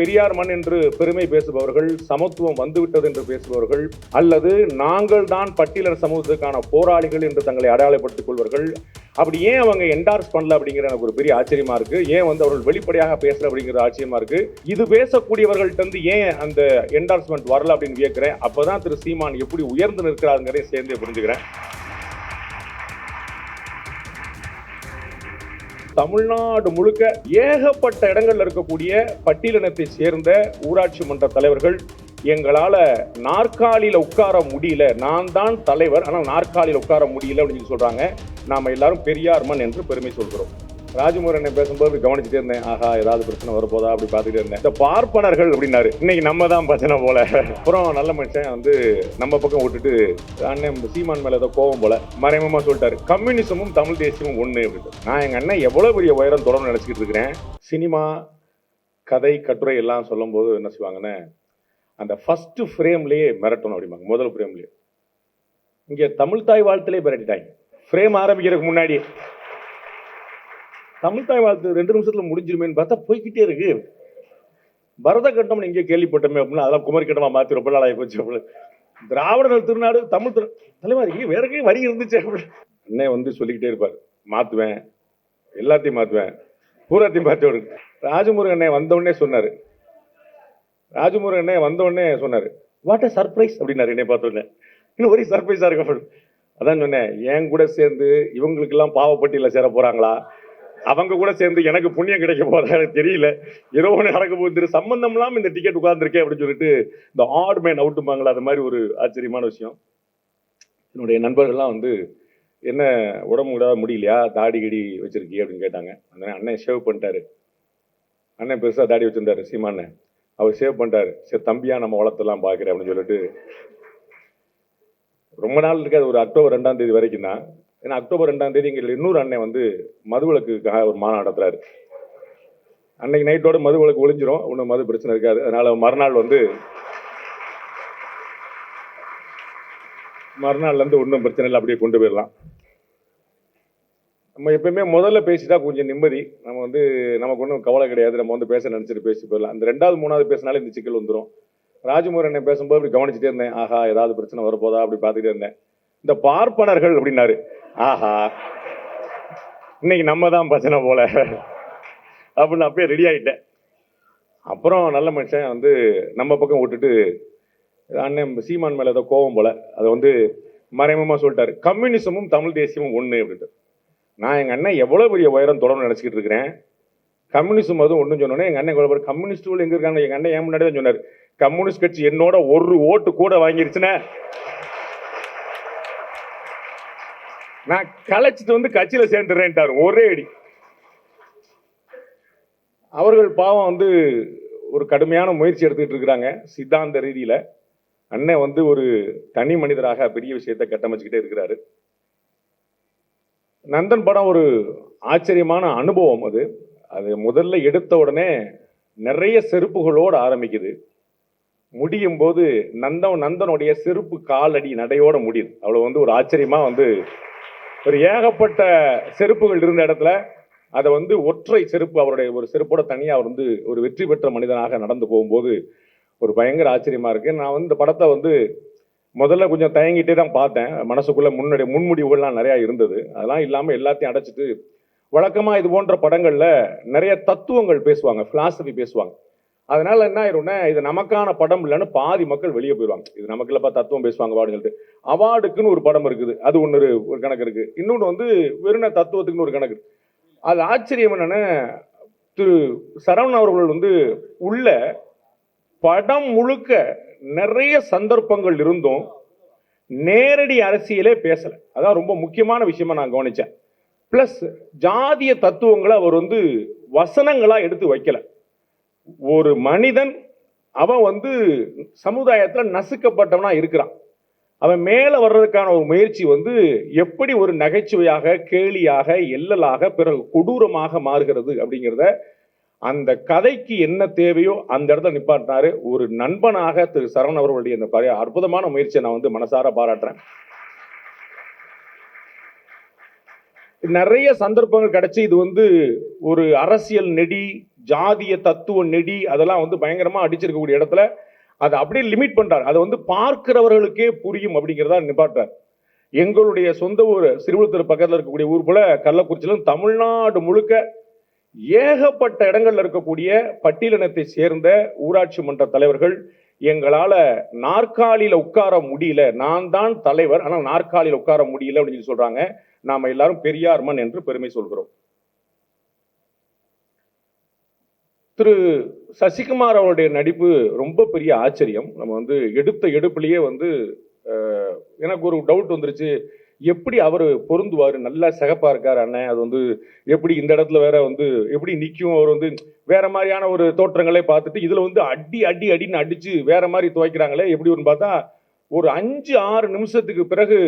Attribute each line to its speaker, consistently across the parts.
Speaker 1: பெரியார் மண் என்று பெருமை பேசுபவர்கள் சமத்துவம் வந்துவிட்டது என்று பேசுபவர்கள் அல்லது நாங்கள் தான் பட்டியலர் சமூகத்துக்கான போராளிகள் என்று தங்களை அடையாளப்படுத்திக் கொள்வார்கள் அப்படி ஏன் அவங்க என்டார்ஸ் பண்ணல அப்படிங்கிற எனக்கு ஒரு பெரிய ஆச்சரியமா இருக்கு. ஏன் வந்து அவர்கள் வெளிப்படையாக பேசல அப்படிங்கிற ஆச்சரியமா இருக்கு. இது பேசக்கூடியவர்கள்ட்ட இருந்து ஏன் அந்த என்டார்ஸ்மெண்ட் வரல அப்படின்னு வியக்கிறேன். அப்பதான் திரு சீமான் எப்படி உயர்ந்து நிற்கிறாருங்கிறதையும் சேர்ந்தே புரிஞ்சுக்கிறேன். தமிழ்நாடு முழுக்க ஏகப்பட்ட இடங்கள்ல இருக்கக்கூடிய பட்டியலினத்தை சேர்ந்த ஊராட்சி மன்ற தலைவர்கள் எங்களால நாற்காலியில உட்கார முடியல. நான் தான் தலைவர். ஆனால் நாற்காலியில உட்கார முடியல அப்படின்னு சொல்லி சொல்றாங்க. நாம எல்லாரும் பெரியார்மன் என்று பெருமை சொல்கிறோம். ராஜமுருகன் பேசும்போது கவனிச்சுட்டே இருந்தேன். ஆஹா ஏதாவது பிரச்சனை வரப்போதா அப்படி பார்த்துட்டே இருந்தேன். இந்த பார்ப்பனர்கள் அப்படின்னாரு. இன்னைக்கு நம்ம தான் பிரச்சனை போல. அப்புறம் நல்ல மனுஷன் வந்து நம்ம பக்கம் விட்டுட்டு அண்ணன் சீமான் மேல ஏதோ கோவம் போல மறைமுகமா சொல்லிட்டாரு. கம்யூனிசமும் தமிழ் தேசியமும் ஒண்ணு அப்படின்ட்டு நான் எங்க அண்ணன் எவ்வளவு பெரிய உயரம் தொடர்ந்து நினைச்சிட்டு இருக்கிறேன். சினிமா கதை கட்டுரை எல்லாம் சொல்லும்போது என்ன செய்வாங்கன்னு அந்த ஃபர்ஸ்ட் ஃப்ரேம்லேயே மிரட்டணும் அப்படிம்பாங்க. முதல் ஃப்ரேம்லேயே இங்கே தமிழ் தாய் வாழ்த்துலேயே மிரட்டிட்டாங்க. ஃப்ரேம் ஆரம்பிக்கிறதுக்கு முன்னாடி தமிழ் தாய் வாழ்த்து ரெண்டு நிமிஷத்தில் முடிஞ்சிருமேன்னு பார்த்தா போய்கிட்டே இருக்கு. பரத கட்டம் எங்கேயோ கேள்விப்பட்டோமே அப்படின்னா அதெல்லாம் குமரி கட்டமாக மாற்றி ரொம்ப நாள் ஆகி போச்சு அப்படின்னு திராவிடர்கள் திருநாடு தமிழ் திரு தலைவர் இங்கே வேற எங்கேயும் வரி இருந்துச்சு அப்படின்னு அண்ணே வந்து சொல்லிக்கிட்டே இருப்பார். மாற்றுவேன் எல்லாத்தையும் மாற்றுவேன் பூராத்தையும் மாற்றி விடுங்க ராஜமுருகன் அண்ணே வந்த சொன்னார் சொன்னாரு. ராஜமுருகன் அண்ணே வாட் அ சர்ப்ரைஸ் அப்படின்னாரு என்னை பார்த்த உடனே. இன்னும் ஒரே சர்ப்ரைஸாக இருக்கு. அப்படின்னு. அதான் சொன்னேன். என் கூட சேர்ந்து இவங்களுக்கெல்லாம் பாவப்பட்டியில் சேர போகிறாங்களா அவங்க கூட சேர்ந்து எனக்கு புண்ணியம் கிடைக்க போதா எனக்கு தெரியல. ஏதோ ஒன்று நடக்க போகுது. சம்பந்தம் இந்த டிக்கெட் உட்கார்ந்துருக்கேன் அப்படின்னு சொல்லிட்டு இந்த ஆட் மேன் அவுட்டுமாங்களா அது மாதிரி ஒரு ஆச்சரியமான விஷயம். என்னுடைய நண்பர்கள்லாம் வந்து என்ன உடம்பு விட முடியலையா? தாடி கிடி வச்சிருக்கீ அப்படின்னு கேட்டாங்க. அந்த அண்ணன் ஷேவ் பண்ணிட்டாரு. அண்ணன் பெருசா தாடி வச்சிருந்தாரு சீமாண்ணன் அவர் சேவ் பண்ணிட்டாரு. சரி தம்பியா நம்ம வளர்த்தலாம் பார்க்குறேன் அப்படின்னு சொல்லிட்டு. ரொம்ப நாள் இருக்காது ஒரு அக்டோபர் ரெண்டாம் தேதி வரைக்கும் தான் ஏன்னா அக்டோபர் ரெண்டாம் தேதி எங்க இன்னொரு அண்ணன் வந்து மதுவிலக்குக்காக ஒரு மாநாடு நடத்துறாரு. அன்னைக்கு நைட்டோட மதுவிலக்கு ஒளிஞ்சிரும். ஒன்றும் மது பிரச்சனை இருக்காது. அதனால மறுநாள் வந்து மறுநாள்லேருந்து ஒன்றும் பிரச்சனை இல்லை. அப்படியே கொண்டு போயிடலாம். நம்ம எப்பயுமே முதல்ல பேசிட்டா கொஞ்சம் நிம்மதி. நம்ம வந்து நமக்கு ஒன்றும் கவலை கிடையாது. நம்ம வந்து பேச நினச்சிட்டு பேசி போயிடலாம். அந்த ரெண்டாவது மூணாவது பேசினாலே இந்த சிக்கல் வந்துடும் ராஜமுருகன் பேசும்போது அப்படி கவனிச்சுட்டே இருந்தேன். ஆஹா ஏதாவது பிரச்சனை வரப்போதா? அப்படி பார்த்துட்டே இருந்தேன். இந்த பார்ப்பனர்கள் அப்படின்னாரு. ஆஹா. இன்னைக்கு நம்ம தான் பிரச்சனை போல. அப்படின்னு அப்பயே ரெடி ஆயிட்டேன். அப்புறம் நல்ல மனுஷன் வந்து நம்ம பக்கம் விட்டுட்டு அண்ணன் சீமான் மேலே ஏதோ கோவம் போல. அதை வந்து மறைமுகமாக சொல்லிட்டாரு. கம்யூனிசமும் தமிழ் தேசியமும் ஒன்று அப்படின்ட்டு. நான் எங்கள் அண்ணன் எவ்வளோ பெரிய உயரம் தொடர்ந்து நினச்சிக்கிட்டு இருக்கிறேன். கம்யூனிசம் அதுவும் ஒன்றும் சொன்னோன்னே எங்கள் அண்ணன் கூட கம்யூனிஸ்டுகள் எங்க இருக்காங்க? எங்கள் அண்ணன் ஏன் முன்னாடி தான் சொன்னார். கம்யூனிஸ்ட் கட்சி என்னோட ஒரு ஓட்டு கூட வாங்கிருச்சுன்னா நான் கலைச்சிட்டு வந்து கட்சியில் சேர்ந்துடுறேன்ட்டார் ஒரே அடி. அவர்கள் பாவம் வந்து ஒரு கடுமையான முயற்சி எடுத்துக்கிட்டு இருக்கிறாங்க. சித்தாந்த ரீதியில். அண்ணன் வந்து ஒரு தனி மனிதராக பெரிய விஷயத்தை கட்டமைச்சுக்கிட்டே இருக்கிறாரு. நந்தன் படம் ஒரு ஆச்சரியமான அனுபவம் அது. அது முதல்ல எடுத்த உடனே நிறைய செருப்புகளோடு ஆரம்பிக்குது. முடியும் போது நந்தன் நந்தனுடைய செருப்பு காலடி நடையோட முடியுது. அவ்வளோ வந்து ஒரு ஆச்சரியமாக வந்து ஒரு ஏகப்பட்ட செருப்புகள் இருந்த இடத்துல அதை வந்து ஒற்றை செருப்பு அவருடைய ஒரு செருப்போட தனியாக அவர் வந்து ஒரு வெற்றி பெற்ற மனிதனாக நடந்து போகும்போது ஒரு பயங்கர ஆச்சரியமாக இருக்கு. நான் வந்து இந்த படத்தை வந்து முதல்ல கொஞ்சம் தயங்கிட்டே தான் பார்த்தேன். மனசுக்குள்ள முன்னுடைய முன்முடிவுகள்லாம் நிறையா இருந்தது. அதெல்லாம் இல்லாமல் எல்லாத்தையும் அடைச்சிட்டு வழக்கமாக இது போன்ற படங்களில் நிறைய தத்துவங்கள் பேசுவாங்க ஃபிலாசபி பேசுவாங்க. அதனால என்ன ஆயிரும்னா இது நமக்கான படம் இல்லைன்னு பாதி மக்கள் வெளியே போயிடுவாங்க. இது நமக்கு இல்லப்பா தத்துவம் பேசுவாங்க அப்படின்னு சொல்லிட்டு. அவார்டுக்குன்னு ஒரு படம் இருக்குது. அது ஒன்று ஒரு கணக்கு இருக்கு. இன்னொன்று வந்து வெறும் தத்துவத்துக்குன்னு ஒரு கணக்கு அது ஆச்சரியம் என்னன்னா திரு சரவணன் அவர்கள் வந்து உள்ள படம் முழுக்க நிறைய சந்தர்ப்பங்கள் இருந்தும் நேரடி அரசியலே பேசலை. அதான் ரொம்ப முக்கியமான விஷயமா நான் கவனிச்சேன். பிளஸ் ஜாதிய தத்துவங்களை அவர் வந்து வசனங்களா எடுத்து வைக்கலை. ஒரு மனிதன் அவன் வந்து சமுதாயத்தில் நசுக்கப்பட்டவனா இருக்கிறான். அவன் மேலே வர்றதுக்கான ஒரு முயற்சி வந்து எப்படி ஒரு நகைச்சுவையாக கேலியாக எல்லலாக பிறகு கொடூரமாக மாறுகிறது அப்படிங்கிறத அந்த கதைக்கு என்ன தேவையோ அந்த இடத்துல நிப்பாட்டினாரு. ஒரு நண்பனாக திரு சரண் அவர்களுடைய இந்த பழைய அற்புதமான முயற்சியை நான் வந்து மனசார பாராட்டுறேன். நிறைய சந்தர்ப்பங்கள் கிடைச்சி இது வந்து ஒரு அரசியல் நெடி ஜாதிய தத்துவ நெடி அதெல்லாம் வந்து பயங்கரமா அடிச்சிருக்கக்கூடிய இடத்துல அதை அப்படியே லிமிட் பண்றார். அதை வந்து பார்க்கிறவர்களுக்கே புரியும் அப்படிங்கிறதா நிப்பாட்டார் எங்களுடைய சொந்த ஊர் சிறுவத்தூர் பக்கத்தில் இருக்கக்கூடிய ஊர் போல கள்ளக்குறிச்சியிலும் தமிழ்நாடு முழுக்க ஏகப்பட்ட இடங்கள்ல இருக்கக்கூடிய பட்டியலினத்தை சேர்ந்த ஊராட்சி மன்ற தலைவர்கள் எங்களால நாற்காலியில உட்கார முடியல. நான் தான் தலைவர் ஆனால் நாற்காலியில உட்கார முடியல அப்படின்னு சொல்லி சொல்றாங்க. நாம எல்லாரும் பெரியார்மன் என்று பெருமை சொல்கிறோம். திரு சசிகுமார் அவருடைய நடிப்பு ரொம்ப பெரிய ஆச்சரியம். நம்ம வந்து எடுத்த எடுப்புலேயே வந்து எனக்கு ஒரு டவுட் வந்துருச்சு. எப்படி அவர் பொருந்துவார்? நல்லா சிகப்பாக இருக்கார் அண்ணன் அது வந்து எப்படி இந்த இடத்துல வேற வந்து எப்படி நிற்கும் அவர் வந்து வேற மாதிரியான ஒரு தோற்றங்களே பார்த்துட்டு இதில் வந்து அடி அடி அடின்னு அடித்து வேற மாதிரி துவைக்கிறாங்களே எப்படி ஒன்று பார்த்தா ஒரு அஞ்சு ஆறு நிமிஷத்துக்கு பிறகு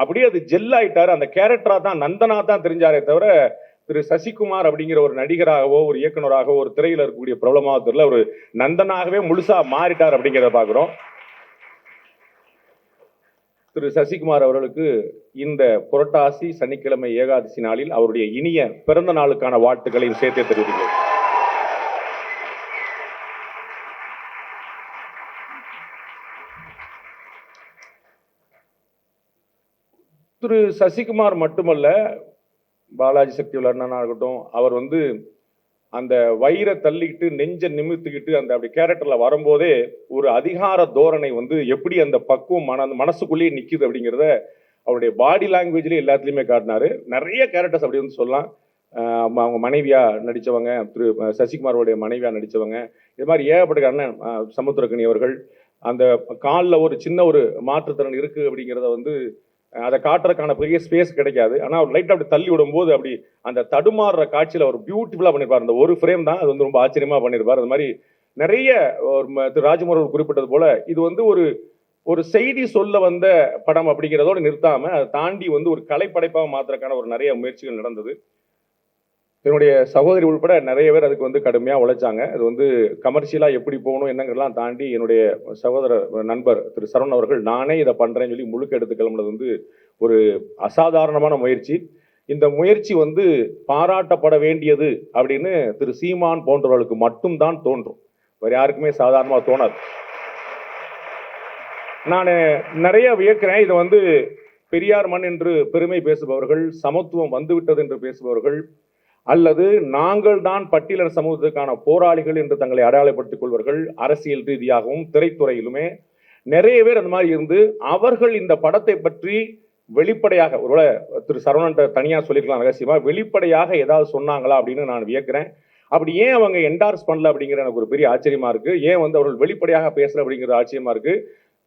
Speaker 1: அப்படியே அது ஜெல் ஆயிட்டாரு. அந்த கேரக்டரா தான் நந்தனா தான் தெரிஞ்சாரே தவிர திரு சசிகுமார் அப்படிங்கிற ஒரு நடிகராகவோ ஒரு இயக்குனராகவோ ஒரு திரையில் இருக்கக்கூடிய பிரபலமாக தெரியல. ஒரு நந்தனாகவே முழுசா மாறிட்டார் அப்படிங்கிறத பார்க்குறோம். திரு சசிகுமார் அவர்களுக்கு இந்த புரட்டாசி சனிக்கிழமை ஏகாதசி நாளில் அவருடைய இனிய பிறந்த நாளுக்கான வாழ்த்துக்களையும் சேர்த்தே தெரிவிக்கிறேன் திரு சசிகுமார் மட்டுமல்ல பாலாஜி சக்தி அண்ணனா இருக்கட்டும் அவர் வந்து அந்த வயிறை தள்ளிக்கிட்டு நெஞ்சை நிமித்துக்கிட்டு அந்த அப்படி கேரக்டரில் வரும்போதே ஒரு அதிகார தோரணை வந்து எப்படி அந்த பக்குவம் மன அந்த மனசுக்குள்ளேயே நிற்குது அப்படிங்கிறத அவருடைய பாடி லாங்குவேஜ்லேயே எல்லாத்துலேயுமே காட்டினார். நிறைய கேரக்டர்ஸ் அப்படி வந்து சொல்லலாம். அவங்க மனைவியாக நடித்தவங்க திரு சசிகுமாரோடைய மனைவியாக நடித்தவங்க இது மாதிரி ஏகப்பட்ட அண்ணன் ஆஹ் அவர்கள் அந்த காலில் ஒரு சின்ன ஒரு மாற்றுத்திறன் இருக்குது அப்படிங்கிறத வந்து அதை காட்டுறதுக்கான பெரிய ஸ்பேஸ் கிடைக்காது. ஆனால் அவர் லைட்டாக அப்படி தள்ளி விடும்போது அப்படி அந்த தடுமாறுற காட்சியில் அவர் பியூட்டிஃபுல்லாக பண்ணியிருப்பார் அந்த ஒரு ஃப்ரேம் தான் அது வந்து ரொம்ப ஆச்சரியமாக பண்ணியிருப்பார் அது மாதிரி நிறைய ஒரு திரு ராஜ்குமார் குறிப்பிட்டது போல இது வந்து ஒரு ஒரு செய்தி சொல்ல வந்த படம் அப்படிங்கிறதோட நிறுத்தாம அதை தாண்டி வந்து ஒரு கலைப்படைப்பாக மாத்துறதுக்கான ஒரு நிறைய முயற்சிகள் நடந்தது. என்னுடைய சகோதரி உள்பட நிறைய பேர் அதுக்கு வந்து கடுமையாக உழைச்சாங்க. அது வந்து கமர்ஷியலாக எப்படி போகணும் என்னங்கிறலாம் தாண்டி என்னுடைய சகோதர நண்பர் திரு சரவண் அவர்கள் நானே இதை பண்ணுறேன்னு சொல்லி முழுக்க எடுத்து கிளம்புனது வந்து ஒரு அசாதாரணமான முயற்சி. இந்த முயற்சி வந்து பாராட்டப்பட வேண்டியது அப்படின்னு திரு சீமான் போன்றவர்களுக்கு மட்டும்தான் தோன்றும். வேறு யாருக்குமே சாதாரணமாக தோணாது. நான் நிறைய வியக்கிறேன். இதை வந்து பெரியார் மண் என்று பெருமை பேசுபவர்கள் சமத்துவம் வந்துவிட்டது என்று பேசுபவர்கள் அல்லது நாங்கள் தான் பட்டியலர் சமூகத்துக்கான போராளிகள் என்று தங்களை அடையாளப்படுத்திக் கொள்வார்கள் அரசியல் ரீதியாகவும் திரைத்துறையிலுமே நிறைய பேர் அந்த மாதிரி இருந்து அவர்கள் இந்த படத்தை பற்றி வெளிப்படையாக ஒருவேளை திரு சரவணன் தனியாக சொல்லிருக்கலாம் ரகசியமா வெளிப்படையாக ஏதாவது சொன்னாங்களா அப்படின்னு நான் வியக்கிறேன். அப்படி ஏன் அவங்க என்டார்ஸ் பண்ணல அப்படிங்கிற எனக்கு ஒரு பெரிய ஆச்சரியமா இருக்கு. ஏன் வந்து அவர்கள் வெளிப்படையாக பேசல அப்படிங்கிற ஆச்சரியமா இருக்கு.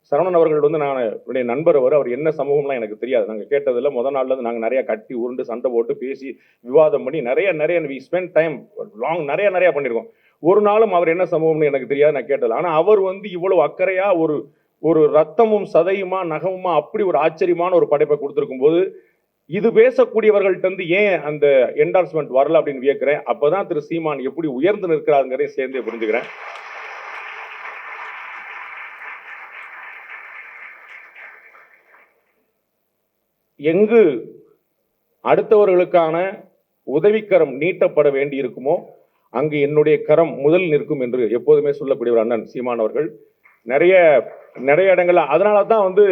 Speaker 1: சரவணன் அவர்கள் வந்து நான் என்னுடைய நண்பர் அவர் அவர் என்ன சமூகம்லாம் எனக்கு தெரியாது. நாங்கள் கேட்டதில்ல. முத நாள்லேருந்து நாங்கள் நிறைய கட்டி உருண்டு சண்டை போட்டு பேசி விவாதம் பண்ணி நிறைய நிறைய வி ஸ்பெண்ட் டைம் லாங் நிறைய நிறைய பண்ணியிருக்கோம் ஒரு நாளும் அவர் என்ன சமூகம்னு எனக்கு தெரியாது. நான் கேட்டது ஆனால் அவர் வந்து இவ்வளவு அக்கறையா ஒரு ஒரு ரத்தமும் சதையுமா நகமுமா அப்படி ஒரு ஆச்சரியமான ஒரு படைப்பை கொடுத்துருக்கும் போது இது பேசக்கூடியவர்கள்ட்ட இருந்து ஏன் அந்த என்டார்ஸ்மெண்ட் வரல அப்படின்னு வியக்கிறேன். அப்பதான் திரு சீமான் எப்படி உயர்ந்து நிற்கிறாருங்கிறதையும் சேர்ந்தே புரிஞ்சுக்கிறேன். எங்கு அடுத்தவர்களுக்கான உதவிக்கரம் நீட்டப்பட வேண்டி இருக்குமோ அங்கு என்னுடைய கரம் முதல் நிற்கும் என்று எப்போதுமே சொல்லக்கூடிய ஒரு அண்ணன் சீமான் அவர்கள். நிறைய நிறைய இடங்கள்ல அதனால தான் வந்து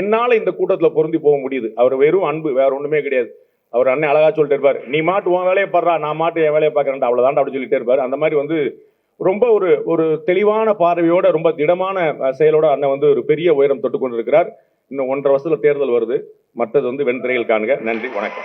Speaker 1: என்னால் இந்த கூட்டத்தில் பொருந்தி போக முடியுது. அவர் வெறும் அன்பு வேற ஒன்றுமே கிடையாது. அவர் அண்ணன் அழகா சொல்லிட்டு இருப்பார் நீ மாட்டு உன் வேலையை பாடுறா நான் மாட்டு என் வேலையை பார்க்கறேன் அவ்வளவுதான் அப்படி சொல்லிட்டே இருப்பார். அந்த மாதிரி வந்து ரொம்ப ஒரு ஒரு தெளிவான பார்வையோட ரொம்ப திடமான செயலோட அண்ணன் வந்து ஒரு பெரிய உயரம் தொட்டு கொண்டிருக்கிறார் இன்னும் ஒன்றரை வருஷத்துல தேர்தல் வருது. மற்றது வந்து வெண்திரையில் காணுங்க. நன்றி வணக்கம்.